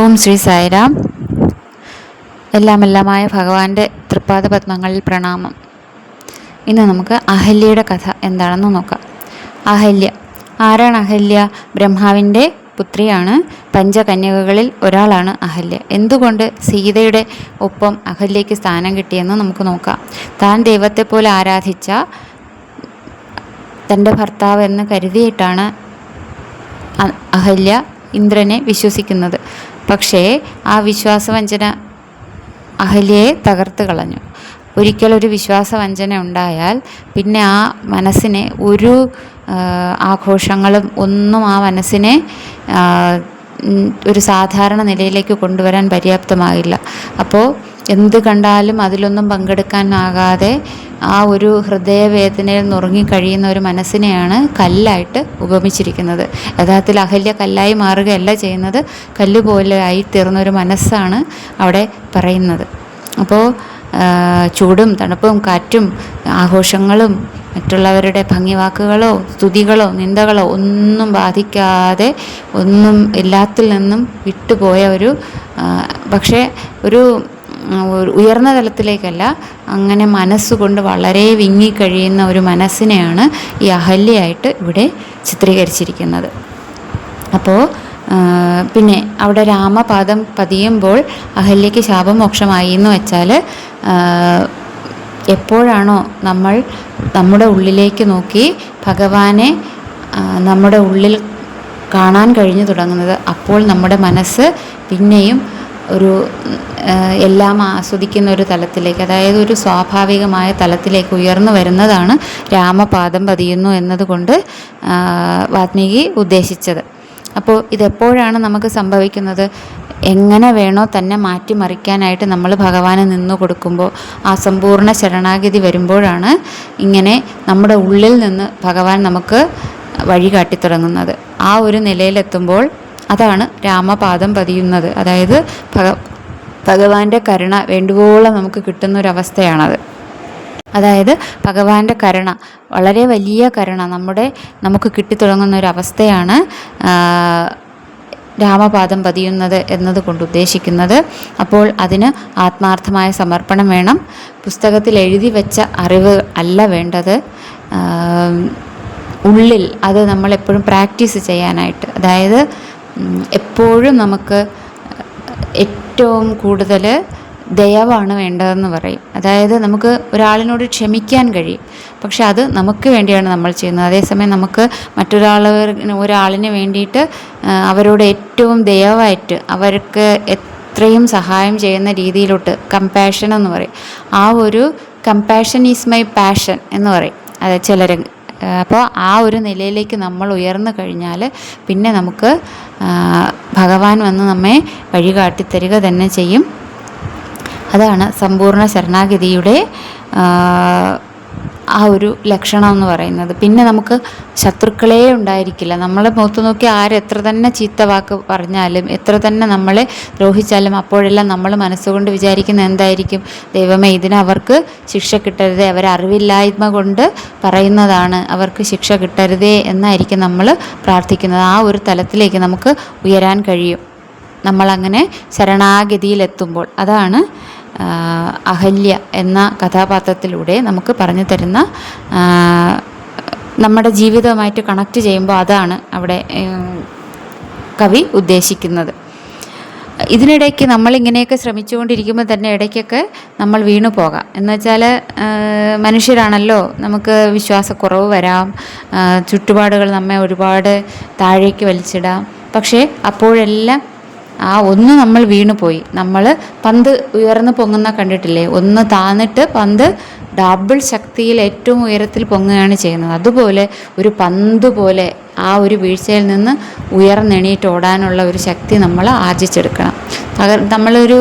ഓം ശ്രീ സായിരാം. എല്ലാം എല്ലാമായ ഭഗവാന്റെ തൃപ്പാദ പത്മങ്ങളിൽ പ്രണാമം. ഇന്ന് നമുക്ക് അഹല്യയുടെ കഥ എന്താണെന്ന് നോക്കാം. അഹല്യ. ആരാണ് അഹല്യ? ബ്രഹ്മാവിന്റെ പുത്രിയാണ്. പഞ്ചകന്യകകളിൽ ഒരാളാണ് അഹല്യ. എന്തുകൊണ്ട് സീതയുടെ ഒപ്പം അഹല്യയ്ക്ക് സ്ഥാനം കിട്ടിയെന്ന് നമുക്ക് നോക്കാം. താൻ ദൈവത്തെ പോലെ ആരാധിച്ച തന്റെ ഭർത്താവ് എന്ന് കരുതിയിട്ടാണ് അഹല്യ ഇന്ദ്രനെ വിശ്വസിക്കുന്നത്. പക്ഷേ ആ വിശ്വാസവഞ്ചന അഹല്യയെ തകർത്ത് കളഞ്ഞു. ഒരിക്കലൊരു വിശ്വാസവഞ്ചന ഉണ്ടായാൽ പിന്നെ ആ മനസ്സിനെ ഒരു ആഘോഷങ്ങളും ഒന്നും ആ മനസ്സിനെ ഒരു സാധാരണ നിലയിലേക്ക് കൊണ്ടുവരാൻ പര്യാപ്തമാകില്ല അപ്പോൾ എന്ത് കണ്ടാലും അതിലൊന്നും പങ്കെടുക്കാനാകാതെ ആ ഒരു ഹൃദയവേദനയിൽ നുറുങ്ങിക്കഴിയുന്ന ഒരു മനസ്സിനെയാണ് കല്ലായിട്ട് ഉപമിച്ചിരിക്കുന്നത്. യഥാർത്ഥത്തിൽ അഹല്യ കല്ലായി മാറുകയല്ല ചെയ്യുന്നത്. കല്ല് പോലെ ആയി തീർന്നൊരു മനസ്സാണ് അവിടെ പറയുന്നത്. അപ്പോൾ ചൂടും തണുപ്പും കാറ്റും ആഘോഷങ്ങളും മറ്റുള്ളവരുടെ ഭംഗി വാക്കുകളോ സ്തുതികളോ നിന്ദകളോ ഒന്നും ബാധിക്കാതെ ഒന്നും എല്ലാത്തിൽ നിന്നും വിട്ടുപോയ ഒരു പക്ഷേ ഒരു ഉയർന്ന തലത്തിലേക്കല്ല അങ്ങനെ മനസ്സുകൊണ്ട് വളരെ വിങ്ങിക്കഴിയുന്ന ഒരു മനസ്സിനെയാണ് ഈ അഹല്യയായിട്ട് ഇവിടെ ചിത്രീകരിച്ചിരിക്കുന്നത്. അപ്പോൾ പിന്നെ അവിടെ രാമപാദം പതിയുമ്പോൾ അഹല്യയ്ക്ക് ശാപമോക്ഷമായി എന്ന് വെച്ചാൽ എപ്പോഴാണോ നമ്മൾ നമ്മുടെ ഉള്ളിലേക്ക് നോക്കി ഭഗവാനെ നമ്മുടെ ഉള്ളിൽ കാണാൻ കഴിഞ്ഞു തുടങ്ങുന്നത് അപ്പോൾ നമ്മുടെ മനസ്സ് പിന്നെയും ഒരു എല്ലാം ആസ്വദിക്കുന്ന ഒരു തലത്തിലേക്ക് അതായത് ഒരു സ്വാഭാവികമായ തലത്തിലേക്ക് ഉയർന്നു വരുന്നതാണ് രാമപാദം പതിയുന്നു എന്നതുകൊണ്ട് വാത്മീകി ഉദ്ദേശിച്ചത്. അപ്പോൾ ഇതെപ്പോഴാണ് നമുക്ക് സംഭവിക്കുന്നത്? എങ്ങനെ വേണോ തന്നെ മാറ്റിമറിക്കാനായിട്ട് നമ്മൾ ഭഗവാനെ നിന്നു കൊടുക്കുമ്പോൾ ആ സമ്പൂർണ ശരണാഗതി വരുമ്പോഴാണ് ഇങ്ങനെ നമ്മുടെ ഉള്ളിൽ നിന്ന് ഭഗവാൻ നമുക്ക് വഴി കാട്ടിത്തുടങ്ങുന്നത് ആ ഒരു നിലയിലെത്തുമ്പോൾ അതാണ് രാമപാദം പതിയുന്നത്. അതായത് ഭഗ ഭഗവാന്റെ കരുണ വേണ്ടുവോളം നമുക്ക് കിട്ടുന്ന ഒരു അവസ്ഥയാണത് അതായത് ഭഗവാന്റെ കരുണ വളരെ വലിയ കരുണ നമ്മുടെ നമുക്ക് കിട്ടിത്തുടങ്ങുന്ന ഒരു അവസ്ഥയാണ് രാമപാദം പതിയുന്നത് എന്നതുകൊണ്ട് ഉദ്ദേശിക്കുന്നത്. അപ്പോൾ അതിന് ആത്മാർത്ഥമായ സമർപ്പണം വേണം. പുസ്തകത്തിൽ എഴുതി വെച്ച അറിവ് അല്ല വേണ്ടത്. ഉള്ളിൽ അത് നമ്മളെപ്പോഴും പ്രാക്ടീസ് ചെയ്യാനായിട്ട്. അതായത് എപ്പോഴും നമുക്ക് ഏറ്റവും കൂടുതൽ ദയവാണ് വേണ്ടതെന്ന് പറയും. അതായത് നമുക്ക് ഒരാളിനോട് ക്ഷമിക്കാൻ കഴിയും. പക്ഷെ അത് നമുക്ക് വേണ്ടിയാണ് നമ്മൾ ചെയ്യുന്നത്. അതേസമയം നമുക്ക് മറ്റൊരാൾ ഒരാളിന് വേണ്ടിയിട്ട് അവരോട് ഏറ്റവും ദയവായിട്ട് അവർക്ക് എത്രയും സഹായം ചെയ്യുന്ന രീതിയിലോട്ട് കമ്പാഷൻ എന്ന് പറയും. ആ ഒരു കമ്പാഷൻ ഈസ് മൈ പാഷൻ എന്ന് പറയും. അത് ചിലർ അപ്പോൾ ആ ഒരു നിലയിലേക്ക് നമ്മൾ ഉയർന്നു കഴിഞ്ഞാൽ പിന്നെ നമുക്ക് ഭഗവാൻ വന്ന് നമ്മെ വഴി കാട്ടിത്തരിക തന്നെ ചെയ്യും. അതാണ് സമ്പൂർണ ശരണാഗതിയുടെ ആ, ഒരു ലക്ഷണം എന്ന് പറയുന്നത്. പിന്നെ നമുക്ക് ശത്രുക്കളേ ഉണ്ടായിരിക്കില്ല. നമ്മളെ മുഖത്ത് നോക്കി ആരെത്ര തന്നെ ചീത്ത വാക്ക് പറഞ്ഞാലും എത്ര തന്നെ നമ്മളെ ദ്രോഹിച്ചാലും അപ്പോഴെല്ലാം നമ്മൾ മനസ്സുകൊണ്ട് വിചാരിക്കുന്ന എന്തായിരിക്കും? ദൈവമേ ഇതിന് അവർക്ക് ശിക്ഷ കിട്ടരുതേ. അവർ അറിവില്ലായ്മ കൊണ്ട് പറയുന്നതാണ് അവർക്ക് ശിക്ഷ കിട്ടരുതേ എന്നായിരിക്കും നമ്മൾ പ്രാർത്ഥിക്കുന്നത്. ആ ഒരു തലത്തിലേക്ക് നമുക്ക് ഉയരാൻ കഴിയും. നമ്മളങ്ങനെ ശരണാഗതിയിലെത്തുമ്പോൾ. അതാണ് അഹല്യ എന്ന കഥാപാത്രത്തിലൂടെ നമുക്ക് പറഞ്ഞു തരുന്ന നമ്മുടെ ജീവിതവുമായിട്ട് കണക്ട് ചെയ്യുമ്പോൾ അതാണ് അവിടെ കവി ഉദ്ദേശിക്കുന്നത്. ഇതിനിടയ്ക്ക് നമ്മളിങ്ങനെയൊക്കെ ശ്രമിച്ചുകൊണ്ടിരിക്കുമ്പോൾ തന്നെ ഇടയ്ക്കൊക്കെ നമ്മൾ വീണു പോകാം. എന്ന് വെച്ചാൽ മനുഷ്യരാണല്ലോ നമുക്ക് വിശ്വാസക്കുറവ് വരാം ചുറ്റുപാടുകൾ നമ്മെ ഒരുപാട് താഴേക്ക് വലിച്ചിടാം. പക്ഷേ അപ്പോഴെല്ലാം ആ ഒന്ന് നമ്മൾ വീണുപോയി നമ്മൾ പന്ത് ഉയർന്ന് പൊങ്ങുന്ന കണ്ടിട്ടില്ലേ? ഒന്ന് താന്നിട്ട് പന്ത് ഡബിൾ ശക്തിയിൽ ഏറ്റവും ഉയരത്തിൽ പൊങ്ങുകയാണ് ചെയ്യുന്നത്. അതുപോലെ ഒരു പന്ത് പോലെ ആ ഒരു വീഴ്ചയിൽ നിന്ന് ഉയർന്നെണീറ്റ് ഓടാനുള്ള ഒരു ശക്തി നമ്മൾ ആർജിച്ചെടുക്കണം. തകർ നമ്മളൊരു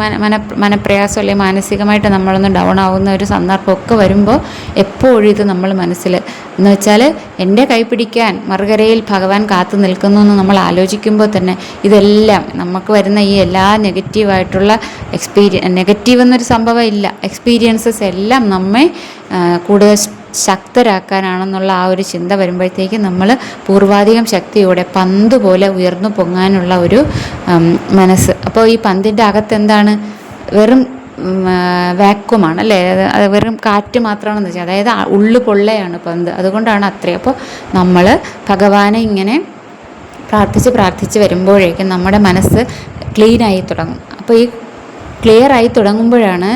മന മന മനപ്രയാസം അല്ലെങ്കിൽ മാനസികമായിട്ട് നമ്മളൊന്ന് ഡൗൺ ആവുന്ന ഒരു സന്ദർഭമൊക്കെ വരുമ്പോൾ എപ്പോഴും ഇത് നമ്മൾ മനസ്സിൽ എന്ന് വെച്ചാൽ എന്റെ കൈ പിടിക്കാൻ മറുകരയിൽ ഭഗവാൻ കാത്തു നിൽക്കുന്നു എന്ന് നമ്മൾ ആലോചിക്കുമ്പോൾ തന്നെ ഇതെല്ലാം നമുക്ക് വരുന്ന ഈ എല്ലാ നെഗറ്റീവായിട്ടുള്ള എക്സ്പീരിയ നെഗറ്റീവ് എന്നൊരു സംഭവം ഇല്ല. എക്സ്പീരിയൻസസ് എല്ലാം നമ്മെ കൂടുതൽ ശക്തരാക്കാനാണെന്നുള്ള ആ ഒരു ചിന്ത വരുമ്പോഴത്തേക്ക് നമ്മൾ പൂർവാധികം ശക്തിയോടെ പന്ത് പോലെ ഉയർന്നു പൊങ്ങാനുള്ള ഒരു മനസ്സ്. അപ്പോൾ ഈ പന്തിന്റെ അകത്ത് എന്താണ്? വെറും വാക്വമാണ് അല്ലേ? വെറും കാറ്റ് മാത്രമാണെന്ന് വെച്ചാൽ അതായത് ഉള്ളു പൊള്ളയാണ് പന്ത് അതുകൊണ്ടാണ് അത്രയും അപ്പോൾ നമ്മൾ ഭഗവാനെ ഇങ്ങനെ പ്രാർത്ഥിച്ച് പ്രാർത്ഥിച്ച് വരുമ്പോഴേക്കും നമ്മുടെ മനസ്സ് ക്ലീനായി തുടങ്ങും. അപ്പോൾ ഈ ക്ലിയർ ആയി തുടങ്ങുമ്പോഴാണ്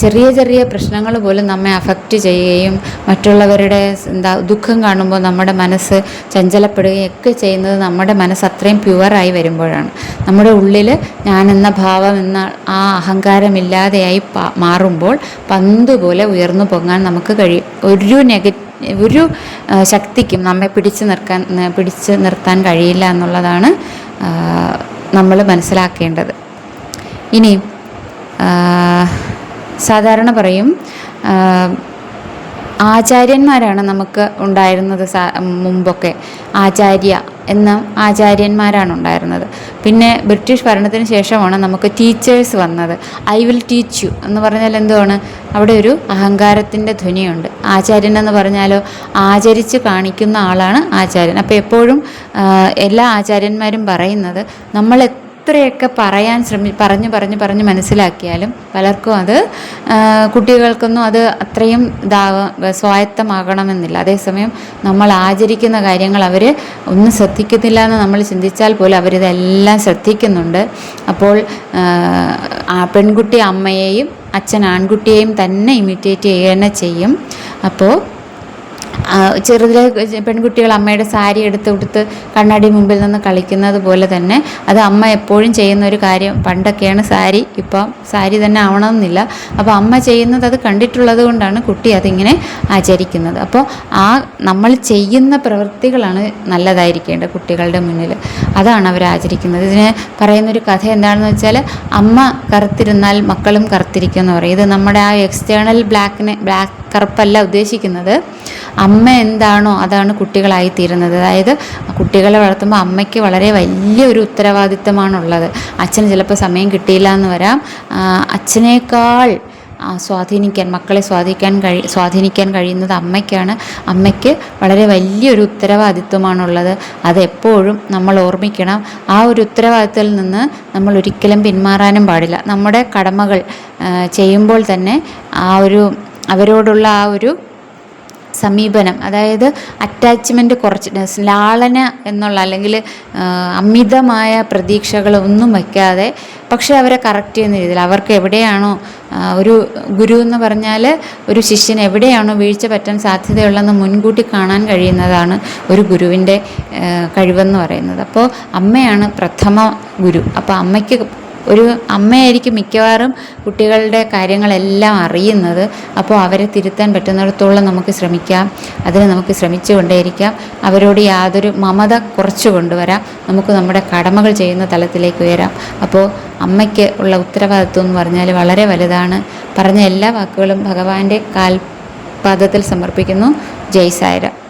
ചെറിയ ചെറിയ പ്രശ്നങ്ങൾ പോലും നമ്മെ അഫക്റ്റ് ചെയ്യുകയും മറ്റുള്ളവരുടെ എന്താ ദുഃഖം കാണുമ്പോൾ നമ്മുടെ മനസ്സ് ചഞ്ചലപ്പെടുകയും ഒക്കെ ചെയ്യുന്നത് നമ്മുടെ മനസ്സ് അത്രയും പ്യുവറായി വരുമ്പോഴാണ്. നമ്മുടെ ഉള്ളിൽ ഞാനെന്ന ഭാവം എന്ന ആ അഹങ്കാരമില്ലാതെയായി മാറുമ്പോൾ പന്ത് പോലെ ഉയർന്നു പൊങ്ങാൻ നമുക്ക് കഴിയും ഒരു നെഗറ്റീവ് ഒരു ശക്തിക്കും നമ്മെ പിടിച്ചു നിർക്കാൻ പിടിച്ചു നിർത്താൻ കഴിയില്ല എന്നുള്ളതാണ് നമ്മൾ മനസ്സിലാക്കേണ്ടത്. ഇനി സാധാരണ പറയും ആചാര്യന്മാരാണ് നമുക്ക് ഉണ്ടായിരുന്നത് മുമ്പൊക്കെ. ആചാര്യ എന്ന ആചാര്യന്മാരാണ് ഉണ്ടായിരുന്നത്. പിന്നെ ബ്രിട്ടീഷ് ഭരണത്തിന് ശേഷമാണ് നമുക്ക് ടീച്ചേഴ്സ് വന്നത്. ഐ വിൽ ടീച്ച് യു എന്ന് പറഞ്ഞാൽ എന്തുവാണ്? അവിടെ ഒരു അഹങ്കാരത്തിന്റെ ധ്വനിയുണ്ട്. ആചാര്യൻ എന്ന് പറഞ്ഞാലോ ആചരിച്ച് കാണിക്കുന്ന ആളാണ് ആചാര്യൻ. അപ്പോൾ എപ്പോഴും എല്ലാ ആചാര്യന്മാരും പറയുന്നത് നമ്മൾ എത്രയൊക്കെ പറയാൻ ശ്രമി പറഞ്ഞു പറഞ്ഞു പറഞ്ഞ് മനസ്സിലാക്കിയാലും പലർക്കും അത് കുട്ടികൾക്കൊന്നും അത് അത്രയും ഇതാവ സ്വായത്തമാകണമെന്നില്ല. അതേസമയം നമ്മൾ ആചരിക്കുന്ന കാര്യങ്ങൾ അവർ ഒന്നും ശ്രദ്ധിക്കുന്നില്ല എന്ന് നമ്മൾ ചിന്തിച്ചാൽ പോലും അവരിതെല്ലാം ശ്രദ്ധിക്കുന്നുണ്ട്. അപ്പോൾ പെൺകുട്ടി അമ്മയെയും അച്ഛൻ ആൺകുട്ടിയെയും തന്നെ ഇമിറ്റേറ്റ് ചെയ്യുക തന്നെ ചെയ്യും. അപ്പോൾ ചെറുതിലെ പെൺകുട്ടികൾ അമ്മയുടെ സാരി എടുത്ത് കൊടുത്ത് കണ്ണാടി മുമ്പിൽ നിന്ന് കളിക്കുന്നത് പോലെ തന്നെ അത് അമ്മ എപ്പോഴും ചെയ്യുന്ന ഒരു കാര്യം. പണ്ടൊക്കെയാണ് സാരി ഇപ്പം സാരി തന്നെ ആവണമെന്നില്ല. അപ്പോൾ അമ്മ ചെയ്യുന്നത് അത് കണ്ടിട്ടുള്ളത് കൊണ്ടാണ് കുട്ടി അതിങ്ങനെ ആചരിക്കുന്നത്. അപ്പോൾ ആ നമ്മൾ ചെയ്യുന്ന പ്രവൃത്തികളാണ് നല്ലതായിരിക്കേണ്ടത് കുട്ടികളുടെ മുന്നിൽ. അതാണ് അവർ ആചരിക്കുന്നത്. ഇതിന് പറയുന്നൊരു കഥ എന്താണെന്ന് വെച്ചാൽ അമ്മ കറുത്തിരുന്നാൽ മക്കളും കറുത്തിരിക്കും എന്ന് പറയും. ഇത് നമ്മുടെ ആ എക്സ്റ്റേണൽ ബ്ലാക്കിനെ ബ്ലാക്ക് കറുപ്പല്ല ഉദ്ദേശിക്കുന്നത്. അമ്മ എന്താണോ അതാണ് കുട്ടികളായി തീരുന്നത്. അതായത് കുട്ടികളെ വളർത്തുമ്പോൾ അമ്മയ്ക്ക് വളരെ വലിയൊരു ഉത്തരവാദിത്തമാണുള്ളത്. അച്ഛന് ചിലപ്പോൾ സമയം കിട്ടിയില്ല എന്ന് വരാം. അച്ഛനേക്കാൾ സ്വാധീനിക്കാൻ മക്കളെ സ്വാധീനിക്കാൻ കഴി സ്വാധീനിക്കാൻ കഴിയുന്നത് അമ്മയ്ക്കാണ്. അമ്മയ്ക്ക് വളരെ വലിയൊരു ഉത്തരവാദിത്വമാണുള്ളത്. അതെപ്പോഴും നമ്മൾ ഓർമ്മിക്കണം. ആ ഒരു ഉത്തരവാദിത്തത്തിൽ നിന്ന് നമ്മൾ ഒരിക്കലും പിന്മാറാനും പാടില്ല. നമ്മുടെ കടമകൾ ചെയ്യുമ്പോൾ തന്നെ ആ ഒരു അവരോടുള്ള ആ ഒരു സമീപനം അതായത് അറ്റാച്ച്മെന്റ് കുറച്ച് ലാളന എന്നുള്ള അല്ലെങ്കിൽ അമിതമായ പ്രതീക്ഷകളൊന്നും വയ്ക്കാതെ പക്ഷേ അവരെ കറക്റ്റ് ചെയ്യുന്ന രീതിയിൽ അവർക്ക് എവിടെയാണോ ഒരു ഗുരു എന്ന് പറഞ്ഞാൽ ഒരു ശിഷ്യൻ എവിടെയാണോ വീഴ്ച പറ്റാൻ സാധ്യതയുള്ളതെന്ന് മുൻകൂട്ടി കാണാൻ കഴിയുന്നതാണ് ഒരു ഗുരുവിന്റെ കഴിവെന്ന് പറയുന്നത്. അപ്പോൾ അമ്മയാണ് പ്രഥമ ഗുരു. അപ്പോൾ അമ്മയ്ക്ക് ഒരു അമ്മയായിരിക്കും മിക്കവാറും കുട്ടികളുടെ കാര്യങ്ങളെല്ലാം അറിയുന്നത്. അപ്പോൾ അവരെ തിരുത്താൻ പറ്റുന്നിടത്തോളം നമുക്ക് ശ്രമിക്കാം. അതിന് നമുക്ക് ശ്രമിച്ചു കൊണ്ടേയിരിക്കാം. അവരോട് യാതൊരു മമത കുറച്ച് കൊണ്ടുവരാം. നമുക്ക് നമ്മുടെ കടമകൾ ചെയ്യുന്ന തലത്തിലേക്ക് ഉയരാം. അപ്പോൾ അമ്മയ്ക്ക് ഉള്ള ഉത്തരവാദിത്വം എന്ന് പറഞ്ഞാൽ വളരെ വലുതാണ്. പറഞ്ഞ എല്ലാ വാക്കുകളും ഭഗവാന്റെ കാൽപാദത്തിൽ സമർപ്പിക്കുന്നു. ജയ് സായര.